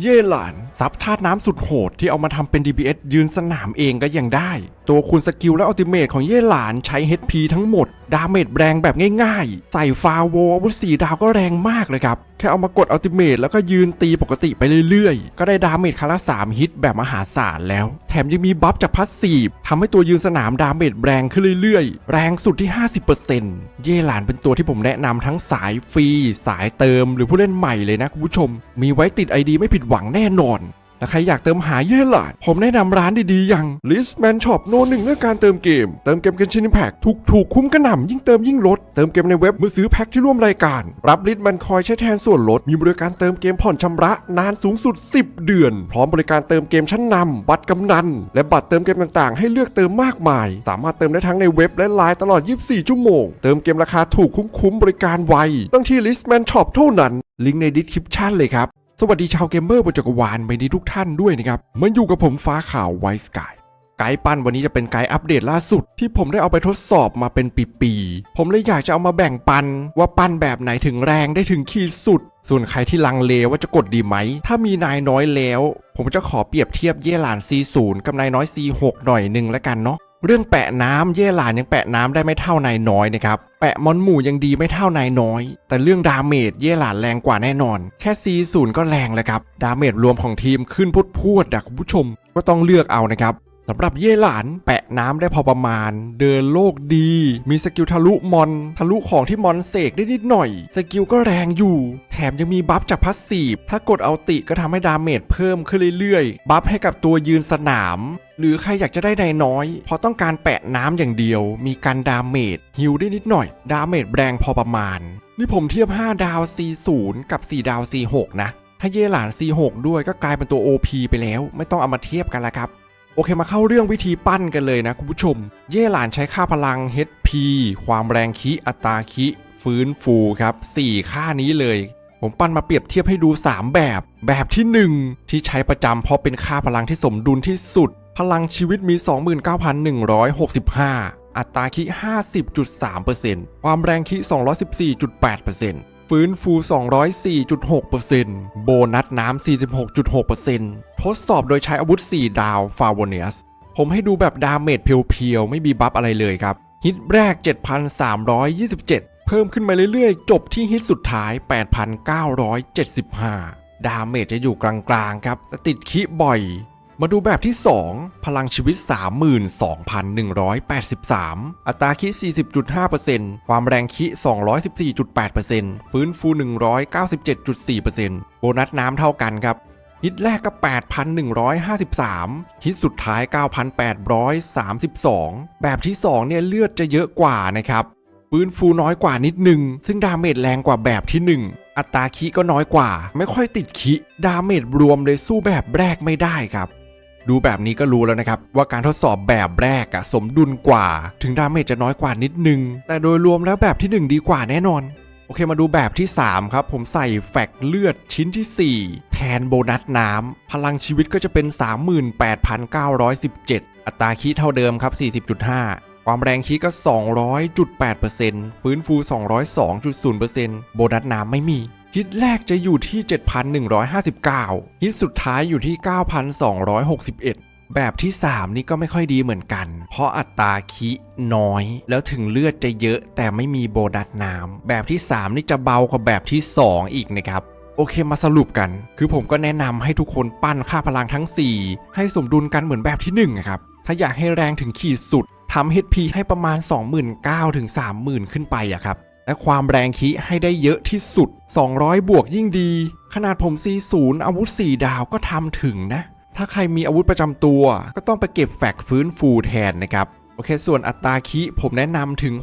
เย่หลานซับธาตุน้ำสุดโหดที่เอามาทำเป็น DPS ยืนสนามเองก็ยังได้ ตัวคุณสกิลและอัลติเมทของเย่หลานใช้ HP ทั้งหมด ดาเมจแรงแบบง่ายๆ ใส่ฟาโวอาวุธสีดาวก็แรงมากเลยครับ แค่เอามากดอัลติเมทแล้วก็ยืนตีปกติไปเรื่อยๆ ก็ได้ดาเมจคารั้งล3ฮิตแบบมหาศาลแล้ว แถมยังมีบัฟจากพัสซีฟทำให้ตัวยืนสนามดาเมจแรงขึ้นเรื่อยๆ แรงสุดที่ 50%เย่หลานเป็นตัวที่ผมแนะนำทั้งสายฟรี สายเติม หรือผู้เล่นใหม่เลยนะคุณผู้ชม มีไว้ติด ID ไม่ผิดหวังแน่นอน และใครอยากเติมหาเย่หลานผมแนะนำร้านดีๆ อย่าง Listman Shop โนหนึ่งเรื่องการเติมเกม เติมเกมกันชินแพ็กถูกถูกๆคุ้มกระหน่ำยิ่งเติมยิ่งลด เติมเกมในเว็บมือซื้อแพ็กที่ร่วมรายการ รับลิสต์มันคอยใช้แทนส่วนลด มีบริการเติมเกมผ่อนชำระนานสูงสุด 10 เดือน พร้อมบริการเติมเกมชั้นนำบัตรกำนัน และบัตรเติมเกมต่างๆ ให้เลือกเติมมากมาย สามารถเติมได้ทั้งในเว็บและไลน์ตลอด 24 ชั่วโมง เติมเกมราคาถูกคุ้มๆบริการไวต้องที่ Listman Shop เท่านั้น ลิงก์ในดิสคริปชั่นเลยครับ สวัสดีชาวเกมเมอร์บนจักรวาลไปดีทุกท่านด้วยนะครับมันอยู่กับผมฟ้าข่าวไวสกายไกด์ปั้นวันนี้จะเป็นไกด์อัปเดตล่าสุด ที่ผมได้เอาไปทดสอบมาเป็นปีๆ ผมเลยอยากจะเอามาแบ่งปัน ว่าปั้นแบบไหนถึงแรงได้ถึงขีดสุด ส่วนใครที่ลังเลว่าจะกดดีไหม ถ้ามีนายน้อยแล้ว ผมจะขอเปรียบเทียบเย่หลาน C0 กับนายน้อย C6 หน่อยหนึ่งแล้วกันเนาะ เรื่องแปะน้ำเย่หลานยังแปะน้ำได้ไม่เท่านายน้อยนะครับ แปะมอนหมู่ยังดีไม่เท่านายน้อย แต่เรื่องดาเมจเย่หลานแรงกว่าแน่นอน แค่ซีสูนก็แรงแล้วครับ ดาเมจรวมของทีมขึ้นพุดพวดๆอะคุณผู้ชมก็ต้องเลือกเอานะครับ สำหรับเย่หลานแปะน้ำได้พอประมาณ เดินโลกดี มีสกิลทะลุมอน ทะลุของที่มอนเสกได้นิดหน่อย สกิลก็แรงอยู่ แถมยังมีบัฟจากพัสซีฟถ้ากดเอาติก็ทำให้ดาเมจเพิ่มขึ้นเรื่อยๆ บัฟให้กับตัวยืนสนามหรือใครอยากจะได้นายน้อย พอต้องการแปะน้ำอย่างเดียว มีการดาเมจฮิวได้นิดหน่อย ดาเมจแรงพอประมาณ นี่ผมเทียบ 5 ดาว C0 กับ 4 ดาว C6 นะ ถ้าเยหลาน C6 ด้วยก็กลายเป็นตัว OP ไปแล้ว ไม่ต้องเอามาเทียบกันละครับ โอเคมาเข้าเรื่องวิธีปั้นกันเลยนะคุณผู้ชม เย่หลานใช้ค่าพลัง HP ความแรงคิอัตราคิ ฟื้นฟูครับ 4 ค่านี้เลย ผมปั้นมาเปรียบเทียบให้ดู 3 แบบ แบบที่ 1 ที่ใช้ประจำเพราะเป็นค่าพลังที่สมดุลที่สุด พลังชีวิตมี 29,165 อัตราคิ 50.3%ความแรงคิ 214.8% ฟื้นฟู 204.6%โบนัสน้ำ 46.6%ทดสอบโดยใช้อาวุธ 4 ดาวฟาวเนียส ผมให้ดูแบบดาเมจเพียวๆ ไม่มีบัฟอะไรเลยครับ ฮิตแรก 7,327 เพิ่มขึ้นมาเรื่อยๆ จบที่ฮิตสุดท้าย 8,975 ดาเมจจะอยู่กลางๆ ครับแต่ติดคิบ่อย มาดูแบบที่ 2 พลังชีวิต 32,183 อัตราคิ 40.5%ความแรงคิ 214.8%ฟื้นฟู 197.4%โบนัสน้ำเท่ากันครับ ฮิตแรกก็ 8,153 ฮิตสุดท้าย 9,832 แบบที่ 2 เนี่ยเลือดจะเยอะกว่านะครับฟื้นฟูน้อยกว่านิดนึง ซึ่งดาเมจแรงกว่าแบบที่ 1 อัตราคิก็น้อยกว่า ไม่ค่อยติดคิดาเมจรวมเลยสู้แบบแรกไม่ได้ครับ ดูแบบนี้ก็รู้แล้วนะครับ ว่าการทดสอบแบบแรกอะสมดุลกว่า ถึงดาเมจจะน้อยกว่านิดนึง แต่โดยรวมแล้วแบบที่ 1 ดีกว่าแน่นอน โอเคมาดูแบบที่ 3 ครับ ผมใส่แฟกเลือดชิ้นที่ 4 แทนโบนัสน้ำ พลังชีวิตก็จะเป็น 38,917 อัตราคีเท่าเดิมครับ 40.5ความแรงคีก็ 200.8%ฟื้นฟู 202.0%โบนัสน้ำไม่มี ฮิตแรกจะอยู่ที่ 7,159 ฮิตสุดท้ายอยู่ที่ 9,261 แบบที่ 3 นี่ก็ไม่ค่อยดีเหมือนกัน เพราะอัตราคิน้อย แล้วถึงเลือดจะเยอะแต่ไม่มีโบนัสน้ำ แบบที่ 3 นี่จะเบากว่าแบบที่ 2 อีกนะครับโอเคมาสรุปกัน คือผมก็แนะนำให้ทุกคนปั้นค่าพลังทั้ง 4 ให้สมดุลกันเหมือนแบบที่1นะครับถ้าอยากให้แรงถึงขีดสุดทำ HP ให้ประมาณ 29,000ถึง30,000 ขึ้นไปอะครับ และความแรงคิให้ได้เยอะที่สุด 200 บวกยิ่งดี ขนาดผม C0 อาวุธ 4 ดาวก็ทำถึงนะ ถ้าใครมีอาวุธประจำตัว ก็ต้องไปเก็บแฟกฟื้นฟูแทนนะครับ โอเค ส่วนอัตราคิผมแนะนำถึง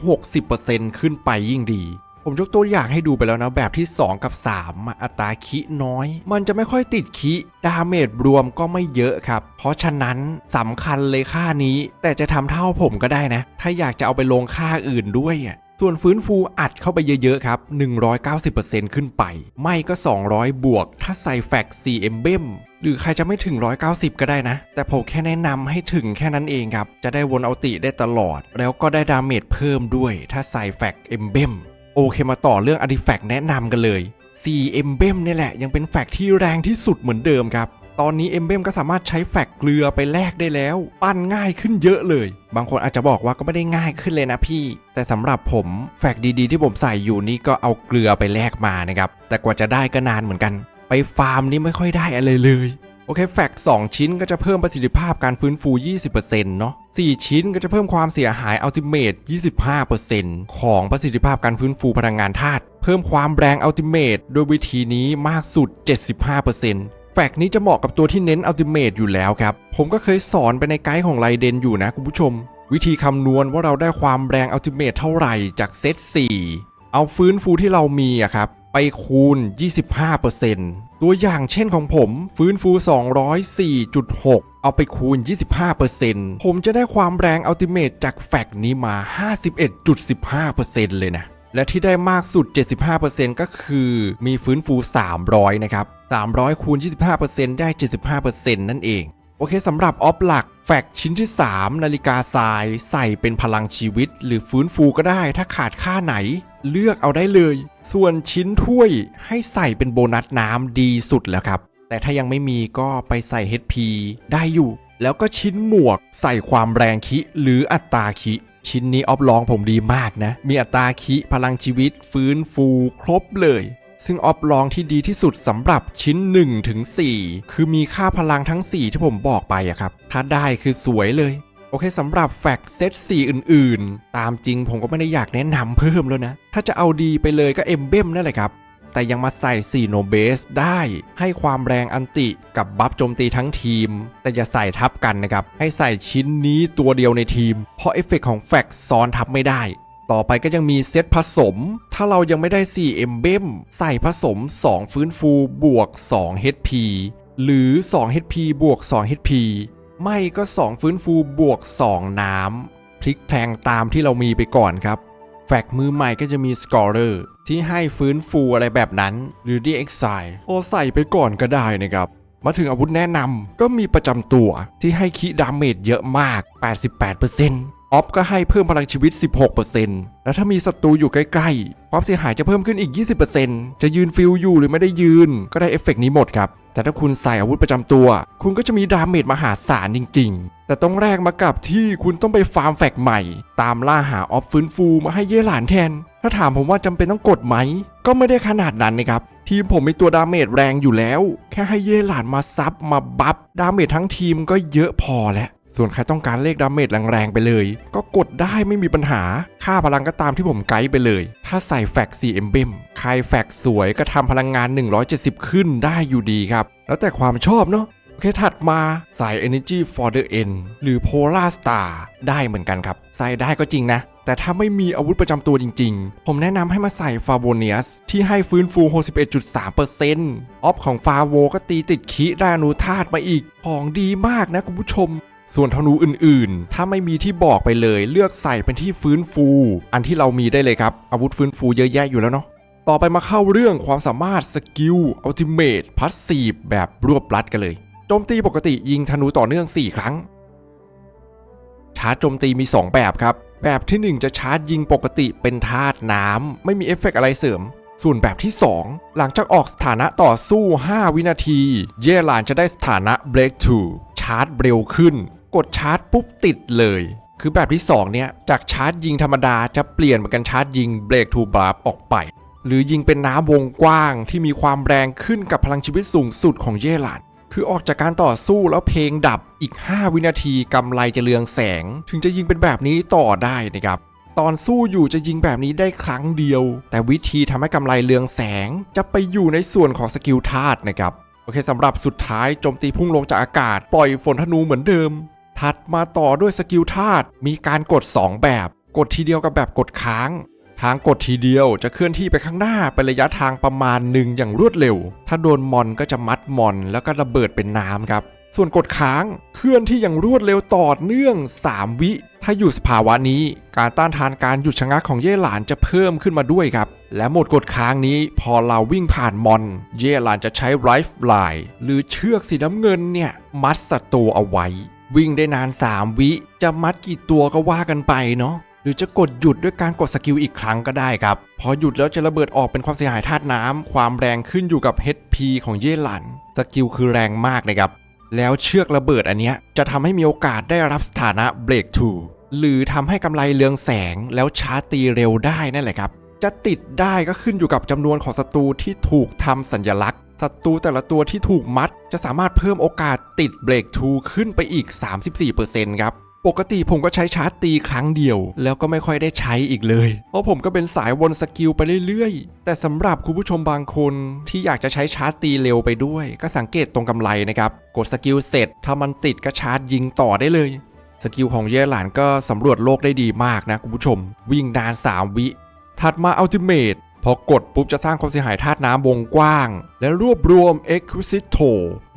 60%ขึ้นไปยิ่งดี ผมยกตัวอย่างให้ดูไปแล้วนะ แบบที่ 2 กับ 3อะอัตราคิน้อย มันจะไม่ค่อยติดคิดาเมจรวมก็ไม่เยอะครับ เพราะฉะนั้นสำคัญเลยค่านี้ แต่จะทำเท่าผมก็ได้นะ ถ้าอยากจะเอาไปลงค่าอื่นด้วยอะ ส่วนฟื้นฟูอัดเข้าไปเยอะๆครับ 190%ขึ้นไป ไม่ก็ 200 บวก ถ้าใส่แฟก C e m b l e m หรือใครจะไม่ถึง 190 ก็ได้นะ แต่ผมแค่แนะนำให้ถึงแค่นั้นเองครับ จะได้วนเอาติได้ตลอด แล้วก็ได้ดาเมจเพิ่มด้วย ถ้าใส่แฟก e m b l e m โอเคมาต่อเรื่อง Artifact แนะนำกันเลย4 e m b l e m เนี่ยแหละยังเป็นแฟกที่แรงที่สุดเหมือนเดิมครับ ตอนนี้ e m b l e m ก็สามารถใช้แฟกเกลือไปแลกได้แล้ว ปั้นง่ายขึ้นเยอะเลย บางคนอาจจะบอกว่าก็ไม่ได้ง่ายขึ้นเลยนะพี่ แต่สำหรับผมแฟกดีๆ ที่ผมใส่อยู่นี่ก็เอาเกลือไปแลกมานะครับ แต่กว่าจะได้ก็นานเหมือนกัน ไปฟาร์มนี่ไม่ค่อยได้อะไรเลยโอเคแฟกต์2ชิ้นก็จะเพิ่มประสิทธิภาพการฟื้นฟู 20%เนาะ4ชิ้นก็จะเพิ่มความเสียหายอัลติเมท25%ของประสิทธิภาพการฟื้นฟูพลังงานธาตุ เพิ่มความแรงอัลติเมทโดยวิธีนี้มากสุด 75% แฟกนี้จะเหมาะกับตัวที่เน้นอัลติเมทอยู่แล้วครับ ผมก็เคยสอนไปในไกด์ของไลเดนอยู่นะคุณผู้ชม วิธีคำนวณว่าเราได้ความแรงอัลติเมทเท่าไหร่จากเซต4เอาฟื้นฟูที่เรามีอะครับ ไปคูณ 25%ตัวอย่างเช่นของผมฟื้นฟู 204.6 เอาไปคูณ 25%ผมจะได้ความแรงอัลติเมทจากแฟกนี้มา 51.15%เลยนะและที่ได้มากสุด 75%ก็คือมีฟื้นฟู 300 นะครับ 300คูณ25%ได้ 75%นั่นเอง โอเคสำหรับออฟหลัก แฟกชิ้นที่ 3 นาฬิกาทราย ใส่เป็นพลังชีวิต หรือฟื้นฟูก็ได้ถ้าขาดค่าไหน เลือกเอาได้เลย ส่วนชิ้นถ้วยให้ใส่เป็นโบนัสน้ำดีสุดแล้วครับ แต่ถ้ายังไม่มีก็ไปใส่ HP ได้อยู่ แล้วก็ชิ้นหมวก ใส่ความแรงคิหรืออัตราคิชิ้นนี้ออฟลองผมดีมากนะ มีอัตราคิพลังชีวิต ฟื้นฟูครบเลย ซึ่งออฟลองที่ดีที่สุดสำหรับชิ้น 1 ถึง 4 คือมีค่าพลังทั้ง 4 ที่ผมบอกไปอะครับ ถ้าได้คือสวยเลย โอเคสำหรับแฟกเซต4 อื่นๆ ตามจริงผมก็ไม่ได้อยากแนะนำเพิ่มแล้วนะ ถ้าจะเอาดีไปเลยก็เอ็มเบมนั่นแหละครับ แต่ยังมาใส่ 4 โนเบสได้ ให้ความแรงอันติกับบัฟโจมตีทั้งทีม แต่อย่าใส่ทับกันนะครับ ให้ใส่ชิ้นนี้ตัวเดียวในทีม เพราะเอฟเฟกของแฟกซ้อนทับไม่ได้ ต่อไปก็ยังมีเซตผสม ถ้าเรายังไม่ได้ 4 เอมเบมใส่ผสม 2 ฟื้นฟูบวก 2 HP หรือ 2 HP บวก 2 HP ไม่ก็ 2 ฟื้นฟูบวก 2 น้ำพลิกแพลงตามที่เรามีไปก่อนครับ แฟกมือใหม่ก็จะมี Scorer ที่ให้ฟื้นฟูอะไรแบบนั้น หรือ DXI โอใส่ไปก่อนก็ได้นะครับ มาถึงอาวุธแนะนำก็มีประจำตัวที่ให้คิดาเมจเยอะมาก 88% ออฟก็ให้เพิ่มพลังชีวิต 16%แล้วถ้ามีศัตรูอยู่ใกล้ๆ ความเสียหายจะเพิ่มขึ้นอีก 20%จะยืนฟิลอยู่หรือไม่ได้ยืน ก็ได้เอฟเฟกต์นี้หมดครับ แต่ถ้าคุณใส่อาวุธประจำตัว คุณก็จะมีดาเมจมหาศาลจริง ๆ แต่ต้องแลกมากับที่คุณต้องไปฟาร์มแฟกใหม่ ตามล่าหาออฟฟื้นฟูมาให้เย่หลานแทน ถ้าถามผมว่าจำเป็นต้องกดไหม ก็ไม่ได้ขนาดนั้นนะครับทีมผมมีตัวดาเมจแรงอยู่แล้ว แค่ให้เย่หลานมาซับมาบัฟดาเมจทั้งทีมก็เยอะพอแล้ว ส่วนใครต้องการเลขดาเมจแรงๆไปเลย ก็กดได้ไม่มีปัญหา ค่าพลังก็ตามที่ผมไกด์ไปเลย ถ้าใส่แฟก4เอ็มเบมใครแฟกสวยก็ทำพลังงาน 170 ขึ้นได้อยู่ดีครับ แล้วแต่ความชอบเนาะโอเคถัดมาใส่ Energy for the End หรือ Polar Star ได้เหมือนกันครับ ใส่ได้ก็จริงนะ แต่ถ้าไม่มีอาวุธประจำตัวจริงๆ ผมแนะนำให้มาใส่ f a v o n i u s ที่ให้ฟื้นฟู 61.3%ออฟของฟาโวก็ตีติดคิได้อนุธาตมาอีก ของดีมากนะคุณผู้ชม ส่วนธนูอื่นๆ ถ้าไม่มีที่บอกไปเลย เลือกใส่เป็นที่ฟื้นฟู อันที่เรามีได้เลยครับ อาวุธฟื้นฟูเยอะแยะอยู่แล้วเนาะต่อไปมาเข้าเรื่องความสามารถสกิลอัลติเมทพัสซีฟแบบรวบลัดกันเลย โจมตีปกติยิงธนูต่อเนื่อง 4 ครั้ง ชาร์จโจมตีมี 2 แบบครับ แบบที่ 1 จะชาร์จยิงปกติเป็นธาตุน้ำ ไม่มีเอฟเฟกต์อะไรเสริม ส่วนแบบที่ 2 หลังจากออกสถานะต่อสู้ 5 วินาที เยลานจะได้สถานะ Breakthrough ชาร์จเร็วขึ้น กดชาร์จปุ๊บติดเลย คือแบบที่ 2 เนี่ย จากชาร์จยิงธรรมดาจะเปลี่ยนเป็นการชาร์จยิง Breakthrough Bar ออกไป หรือยิงเป็นน้ำวงกว้างที่มีความแรงขึ้นกับพลังชีวิตสูงสุดของเยลานคือออกจากการต่อสู้แล้วเพลงดับอีก 5 วินาทีกำไรจะเรืองแสง ถึงจะยิงเป็นแบบนี้ต่อได้นะครับตอนสู้อยู่จะยิงแบบนี้ได้ครั้งเดียว แต่วิธีทำให้กำไรเรืองแสง จะไปอยู่ในส่วนของสกิลธาตุนะครับ โอเคสำหรับสุดท้ายโจมตีพุ่งลงจากอากาศ ปล่อยฝนธนูเหมือนเดิม ถัดมาต่อด้วยสกิลธาตุมีการกด 2 แบบ กดทีเดียวกับแบบกดค้าง ทางกดทีเดียวจะเคลื่อนที่ไปข้างหน้าเป็นระยะทางประมาณหนึ่งอย่างรวดเร็ว ถ้าโดนมอนก็จะมัดมอนแล้วก็ระเบิดเป็นน้ำครับ ส่วนกดค้างเคลื่อนที่อย่างรวดเร็วต่อเนื่อง 3 วิ ถ้าอยู่สภาวะนี้ การต้านทานการหยุดชะงักของเย่หลานจะเพิ่มขึ้นมาด้วยครับ และหมดกดค้างนี้พอเราวิ่งผ่านมอน เย่หลานจะใช้ไรฟ์ไลน์หรือเชือกสีน้ำเงินเนี่ยมัดศัตรูเอาไว้ วิ่งได้นาน 3 วิ จะมัดกี่ตัวก็ว่ากันไปเนาะหรือจะกดหยุดด้วยการกดสกิลอีกครั้งก็ได้ครับ พอหยุดแล้วจะระเบิดออกเป็นความเสียหายธาตุน้ำความแรงขึ้นอยู่กับ HP ของเย่หลัน สกิลคือแรงมากนะครับ แล้วเชือกระเบิดอันเนี้ยจะทำให้มีโอกาสได้รับสถานะ Breakthrough หรือทำให้กำไรเรืองแสงแล้วชาร์ตีเร็วได้นั่นแหละครับ จะติดได้ก็ขึ้นอยู่กับจำนวนของศัตรูที่ถูกทำสัญลักษณ์ ศัตรูแต่ละตัวที่ถูกมัด จะสามารถเพิ่มโอกาสติดเบรกทูขึ้นไปอีก 34%ครับปกติผมก็ใช้ชาร์จตีครั้งเดียว แล้วก็ไม่ค่อยได้ใช้อีกเลย เพราะผมก็เป็นสายวนสกิลไปเรื่อยๆ แต่สำหรับคุณผู้ชมบางคนที่อยากจะใช้ชาร์จตีเร็วไปด้วย ก็สังเกตตรงกำไรนะครับ กดสกิลเสร็จ ถ้ามันติดก็ชาร์จยิงต่อได้เลย สกิลของเย่หลานก็สำรวจโลกได้ดีมากนะคุณผู้ชม วิ่งนาน 3 วิ ถัดมาอัลติเม e พอกดปุ๊บจะสร้างความเสียหายธาตุน้ำวงกว้าง และรวบรวม e q u i s i t o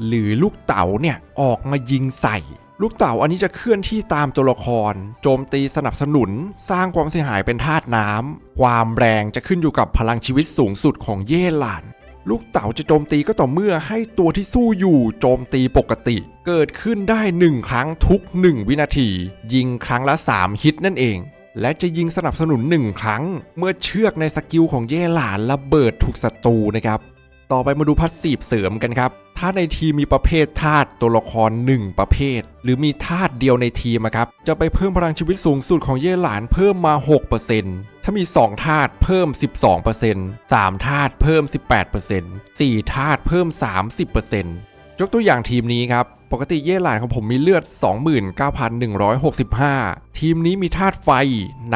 หรือลูกเต๋าเนี่ย ออกมายิงใส่ ลูกเต๋าอันนี้จะเคลื่อนที่ตามตัวละคร โจมตีสนับสนุน สร้างความเสียหายเป็นธาตุน้ำ ความแรงจะขึ้นอยู่กับพลังชีวิตสูงสุดของเย่หลาน ลูกเต๋าจะโจมตีก็ต่อเมื่อให้ตัวที่สู้อยู่โจมตีปกติ เกิดขึ้นได้ 1 ครั้งทุก 1 วินาที ยิงครั้งละ 3 ฮิตนั่นเอง และจะยิงสนับสนุน 1 ครั้ง เมื่อเชือกในสกิลของเย่หลานระเบิดถูกศัตรูนะครับ ต่อไปมาดูพัสซีฟเสริมกันครับ ถ้าในทีมมีประเภทธาตุตัวละคร 1 ประเภท หรือมีธาตุเดียวในทีมครับ จะไปเพิ่มพลังชีวิตสูงสุดของเย่หลานเพิ่มมา 6%ถ้ามี 2 ธาตุเพิ่ม 12% 3 ธาตุเพิ่ม 18% 4 ธาตุเพิ่ม 30% ยกตัวอย่างทีมนี้ครับ ปกติเย่หลานของผมมีเลือด 29,165 ทีมนี้มีธาตุไฟ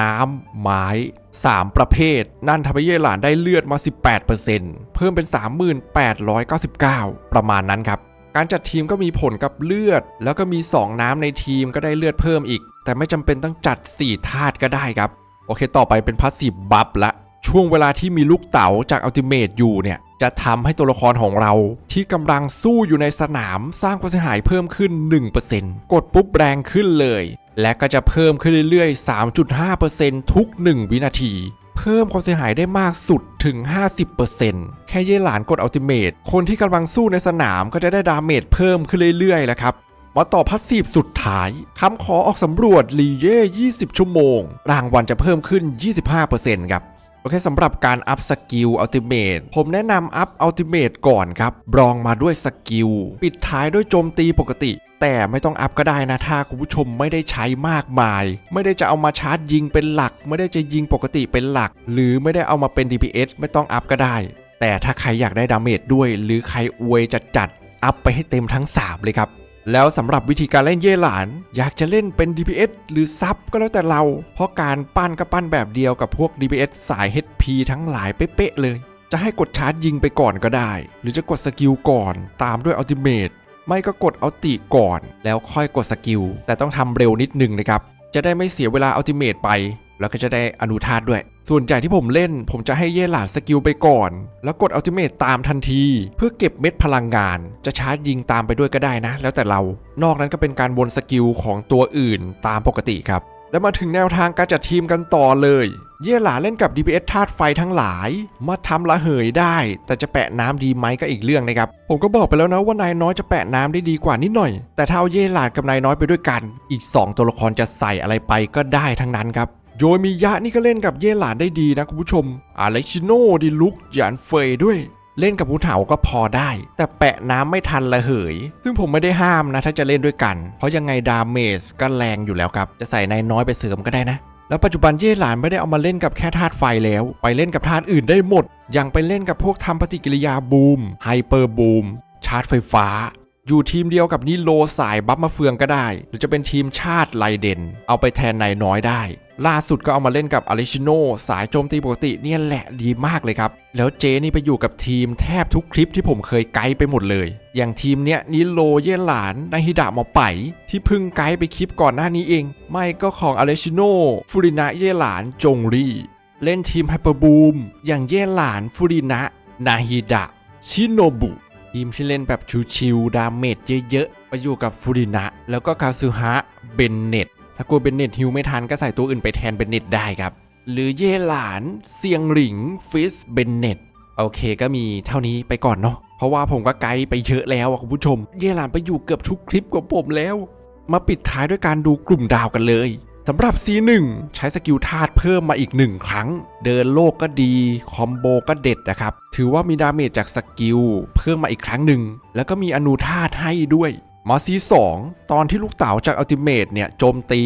น้ำ ไม้ 3 ประเภท นั่นทำให้เย่หลานได้เลือดมา 18%เพิ่มเป็น 3899 ประมาณนั้นครับ การจัดทีมก็มีผลกับเลือด แล้วก็มี 2 น้ำในทีมก็ได้เลือดเพิ่มอีก แต่ไม่จำเป็นต้องจัด 4 ธาตุก็ได้ครับ โอเค ต่อไปเป็นพาสซีฟบัฟละ ช่วงเวลาที่มีลูกเต๋าจากอัลติเมทอยู่เนี่ย จะทำให้ตัวละครของเรา ที่กำลังสู้อยู่ในสนามสร้างความเสียหายเพิ่มขึ้น 1%กดปุ๊บแรงขึ้นเลย และก็จะเพิ่มขึ้นเรื่อยๆ 3.5%ทุก 1 วินาที เพิ่มความเสียหายได้มากสุดถึง 50%แค่เย่หลานกดอัลติเมทคนที่กำลังสู้ในสนามก็จะได้ดาเมจเพิ่มขึ้นเรื่อยๆแล้วครับมาต่อพัสซีฟสุดท้ายคำขอออกสำรวจรีเย่ 20 ชั่วโมง รางวัลจะเพิ่มขึ้น 25%ครับ โอเคสำหรับการอัพสกิลอัลติเมทผมแนะนำอัพอัลติเมทก่อนครับบรองมาด้วยสกิล ปิดท้ายด้วยโจมตีปกติ แต่ไม่ต้องอัพก็ได้นะ ถ้าคุณผู้ชมไม่ได้ใช้มากมาย ไม่ได้จะเอามาชาร์จยิงเป็นหลัก ไม่ได้จะยิงปกติเป็นหลัก หรือไม่ได้เอามาเป็น DPS ไม่ต้องอัพก็ได้ แต่ถ้าใครอยากได้ดาเมจด้วย หรือใครอวยจัดจัดอัพไปให้เต็มทั้ง 3 เลยครับ แล้วสำหรับวิธีการเล่นเย่หลาน อยากจะเล่นเป็น DPS หรือซับก็แล้วแต่เรา เพราะการปั้นก็ปั้นแบบเดียวกับพวก DPS สาย HP ทั้งหลายเป๊ะเลย จะให้กดชาร์จยิงไปก่อนก็ได้ หรือจะกดสกิลก่อนตามด้วยอัลติเมทไม่ก็กดอัลติก่อน แล้วค่อยกดสกิลแต่ต้องทำเร็วนิดนึงนะครับจะได้ไม่เสียเวลาอัลติเมทไป แล้วก็จะได้อนุธาตด้วย ส่วนใหญ่ที่ผมเล่น ผมจะให้เย่หลานสกิลไปก่อน แล้วกดอัลติเมทตามทันที เพื่อเก็บเม็ดพลังงาน จะชาร์จยิงตามไปด้วยก็ได้นะ แล้วแต่เรา นอกนั้นก็เป็นการวนสกิลของตัวอื่นตามปกติครับ แล้วมาถึงแนวทางการจัดทีมกันต่อเลย เย่หลาเล่นกับ DPS ธาตุไฟทั้งหลาย มาทำละเหยได้ แต่จะแปะน้ำดีไหมก็อีกเรื่องนะครับ ผมก็บอกไปแล้วนะว่านายน้อยจะแปะน้ำได้ดีกว่านิดหน่อย แต่ถ้าเอาเย่หลากับนายน้อยไปด้วยกัน อีก 2 ตัวละครจะใส่อะไรไปก็ได้ทั้งนั้นครับ โยมิยะนี่ก็เล่นกับเย่หลานได้ดีนะคุณผู้ชมอาเล็กชิโนดิลุกยานเฟยด้วย เล่นกับผู้เฒ่าก็พอได้ แต่แปะน้ำไม่ทันละเหย ซึ่งผมไม่ได้ห้ามนะถ้าจะเล่นด้วยกัน เพราะยังไงดาเมจก็แรงอยู่แล้วครับ จะใส่นายน้อยไปเสริมก็ได้นะแล้วปัจจุบันเย่หลานไม่ได้เอามาเล่นกับแค่ธาตุไฟแล้ว ไปเล่นกับธาตุอื่นได้หมดอย่างไปเล่นกับพวกทำปฏิกิริยาบูมไฮเปอร์บูมชาร์จไฟฟ้า อยู่ทีมเดียวกับนิโลสายบัฟมาเฟืองก็ได้ หรือจะเป็นทีมชาติไลเดนเอาไปแทนนายน้อยได้ ล่าสุดก็เอามาเล่นกับอ l ลิชิโนสายโจมตีปกติเนี่ยแหละดีมากเลยครับ แล้วเจนี่ไปอยู่กับทีมแทบทุกคลิปที่ผมเคยไกด์ไปหมดเลย อย่างทีมเนี้ยนิโลเย่หลานนาฮิดะหมอไป ที่พึ่งไกด์ไปคลิปก่อนหน้านี้เอง ไม่ก็ของอ l ลิชิโนฟูรินะเย่หลานจงรีเล่นทีมไฮเปอร์บูมอย่างเย่หลานฟูรินะนาฮิดะชิโนบุทีมที่เล่นแบบชิวๆดาเมจเยอะๆไปอยู่กับฟูรินะแล้วก็คาซึฮะเบนเน็ต ถ้ากลัวเบนเน็ตฮิวไม่ทันก็ใส่ตัวอื่นไปแทนเบนเน็ตได้ครับ หรือเย่หลานเซียงหลิงฟิสเบนเน็ตโอเคก็มีเท่านี้ไปก่อนเนาะเพราะว่าผมก็ไกด์ไปเยอะแล้วอะคุณผู้ชม เย่หลานไปอยู่เกือบทุกคลิปกับผมแล้ว มาปิดท้ายด้วยการดูกลุ่มดาวกันเลยสำหรับ C1 ใช้สกิลธาตุเพิ่มมาอีกหนึ่งครั้ง เดินโลกก็ดี คอมโบก็เด็ดนะครับ ถือว่ามีดาเมจจากสกิลเพิ่มมาอีกครั้งหนึ่ง แล้วก็มีอนูธาตุให้ด้วย มา C2 ตอนที่ลูกเต๋าจากอัลติเมทเนี่ยโจมตี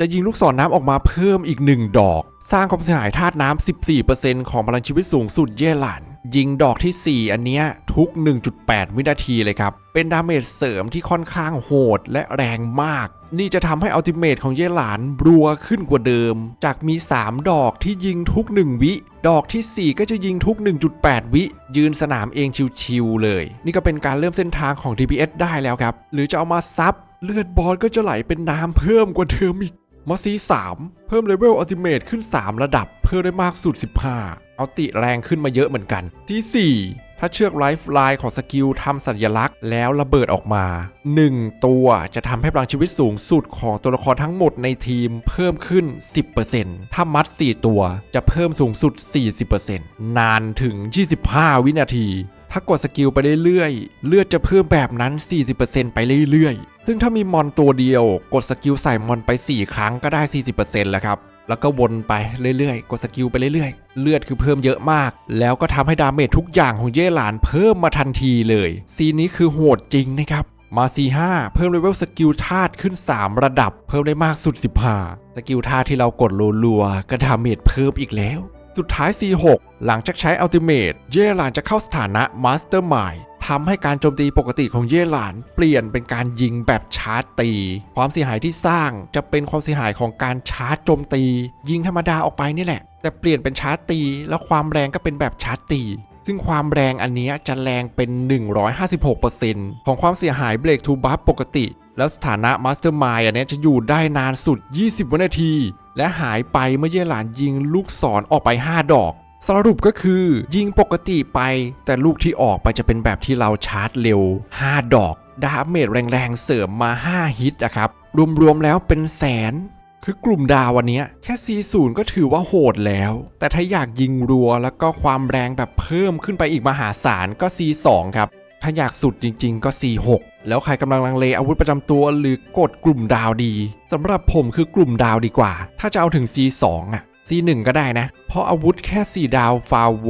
จะยิงลูกศรน้ำออกมาเพิ่มอีก 1 ดอก สร้างความเสียหายธาตุน้ำ 14%ของพลังชีวิตสูงสุดเย่หลัน ยิงดอกทีสี่4 อันเนี้ยทุก 1.8 วินาทีเลยครับ เป็นดาเมจเสริมที่ค่อนข้างโหดและแรงมาก นี่จะทำให้อัลติเมทของเย่หลานรัวขึ้นกว่าเดิม จากมี 3 ดอกที่ยิงทุก 1 วิ ดอกทีสี่ 4 ก็จะยิงทุก 1.8 วิ ยืนสนามเองชิวๆเลย นี่ก็เป็นการเริ่มเส้นทางของ DPS ได้แล้วครับ หรือจะเอามาซับเลือดบอลก็จะไหลเป็นน้ำเพิ่มกว่าเดิมอีกมาซี3เพิ่มเลเวลอัลติเมทขึ้น 3 ระดับ เพิ่มได้มากสุด 15 เอาติแรงขึ้นมาเยอะเหมือนกันที่ 4 ถ้าเชือกไลฟ์ไลน์ของสกิลทำสัญลักษณ์แล้วระเบิดออกมา 1 ตัวจะทำให้พลังชีวิตสูงสุดของตัวละครทั้งหมดในทีมเพิ่มขึ้น 10%ถ้ามัด 4 ตัวจะเพิ่มสูงสุด 40%นานถึง 25 วินาที ถ้ากดสกิลไปเรื่อยๆ เลือดจะเพิ่มแบบนั้น 40%ไปเรื่อยๆ ซึ่งถ้ามีมอนตัวเดียว กดสกิลใส่มอนไป 4 ครั้งก็ได้ 40%แล้วครับ แล้วก็วนไปเรื่อยๆ กดสกิลไปเรื่อยๆ เลือดคือเพิ่มเยอะมาก แล้วก็ทำให้ดาเมจทุกอย่างของเย่หลานเพิ่มมาทันทีเลย ซีนนี้คือโหดจริงนะครับ มา C5 เพิ่มเลเวลสกิลธาตุขึ้น 3 ระดับ เพิ่มได้มากสุด 15 สกิลธาตุที่เรากดรัวๆก็ดาเมจเพิ่มอีกแล้ว สุดท้าย C6 หลังจากใช้อัลติเมทเย่หลานจะเข้าสถานะมาสเตอร์มาย ทำให้การโจมตีปกติของเย่หลานเปลี่ยนเป็นการยิงแบบชาร์จตี ความเสียหายที่สร้างจะเป็นความเสียหายของการชาร์จโจมตี ยิงธรรมดาออกไปนี่แหละ แต่เปลี่ยนเป็นชาร์จตี แล้วความแรงก็เป็นแบบชาร์จตี ซึ่งความแรงอันนี้จะแรงเป็น 156%ของความเสียหายเบรกทูบัฟปกติ แล้วสถานะมาสเตอร์มายอันนี้จะอยู่ได้นานสุด 20 วินาที และหายไปเมื่อเย่หลานยิงลูกศรออกไป 5 ดอก สรุปก็คือยิงปกติไป แต่ลูกที่ออกไปจะเป็นแบบที่เราชาร์จเร็ว 5 ดอก ดาเมจแรงๆ เสริมมา 5 ฮิตนะครับ รวมๆแล้วเป็นแสน คือกลุ่มดาววันนี้แค่ C0 ก็ถือว่าโหดแล้ว แต่ถ้าอยากยิงรัวแล้วก็ความแรงแบบเพิ่มขึ้นไปอีกมหาศาลก็ C2 ครับ ถ้าอยากสุดจริง ๆ ก็ C6 แล้วใครกำลังลังเลอาวุธประจำตัวหรือกดกลุ่มดาวดีสำหรับผมคือกลุ่มดาวดีกว่า ถ้าจะเอาถึง C2 อะ C1 ก็ได้นะ เพราะอาวุธแค่4ดาวฟาวโว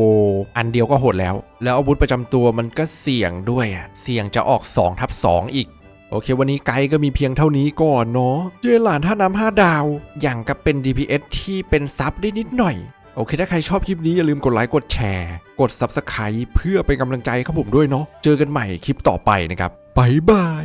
อันเดียวก็โหดแล้ว แล้วอาวุธประจำตัวมันก็เสี่ยงด้วยอะเสี่ยงจะออก2ทับ2อีกโอเค วันนี้ไกด์ก็มีเพียงเท่านี้ก่อนเนาะเย่หลานท่าน้ำ5ดาว อย่างกับเป็น DPS ที่เป็นซับได้นิดหน่อย โอเค ถ้าใครชอบคลิปนี้ อย่าลืมกดไลค์ กดแชร์ กด Subscribe เพื่อเป็นกำลังใจให้ผมด้วยเนาะ เจอกันใหม่คลิปต่อไปนะครับบายบาย